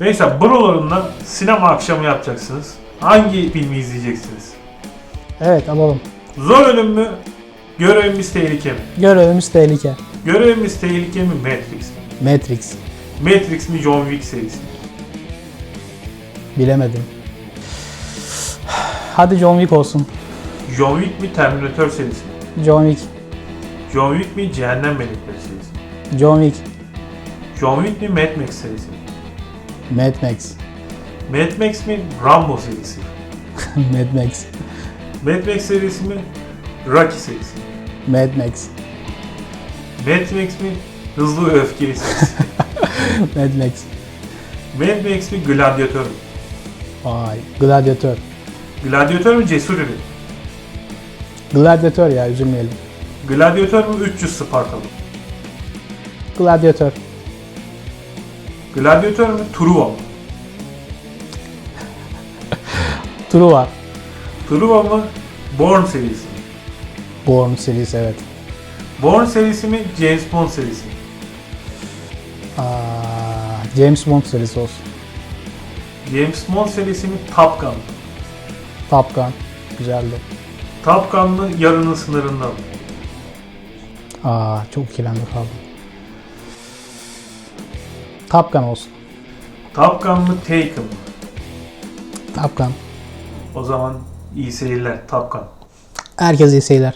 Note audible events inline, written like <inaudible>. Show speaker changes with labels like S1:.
S1: Neyse buralarından sinema akşamı yapacaksınız. Hangi filmi izleyeceksiniz?
S2: Evet alalım.
S1: Zor ölüm mü? Görevimiz tehlike mi?
S2: Görevimiz tehlike.
S1: Görevimiz tehlike mi? Matrix mi?
S2: Matrix.
S1: Matrix mi? John Wick serisi mi?
S2: Bilemedim. Hadi John Wick olsun.
S1: John Wick mi? Terminator serisi mi?
S2: John Wick.
S1: John Wick mi? Cehennem Melekleri serisi mi?
S2: John Wick.
S1: John Wick mi? Mad Max serisi mi?
S2: Mad Max.
S1: Mad Max mi? Rambo serisi? <laughs>
S2: Mad Max.
S1: Mad Max serisi mi? Rocky serisi?
S2: Mad Max.
S1: Mad Max mi? Hızlı ve Öfkeli serisi? <laughs>
S2: Mad Max.
S1: Mad Max mi? Gladyatör mü?
S2: Vay. Gladyatör.
S1: Gladyatör mü? Cesur Yürek?
S2: Gladyatör ya üzülmeyelim.
S1: Gladyatör mü? 300 Spartalı?
S2: Gladyatör.
S1: Gladyatör mü? Truva?
S2: Truva.
S1: Truva mı? Born serisi mi?
S2: Bourne serisi evet.
S1: Born serisi mi? James Bond serisi mi?
S2: Aa, James Bond serisi olsun.
S1: James Bond serisi mi? Top Gun?
S2: Top Gun. Güzeldi.
S1: Top Gun mı? Yarının sınırında mı?
S2: Aa, çok ikilemde kaldım. Top Gun olsun.
S1: Top Gun mı? Taken mı?
S2: Top Gun.
S1: O zaman iyi seyirler. Top Gun.
S2: Herkese iyi seyirler.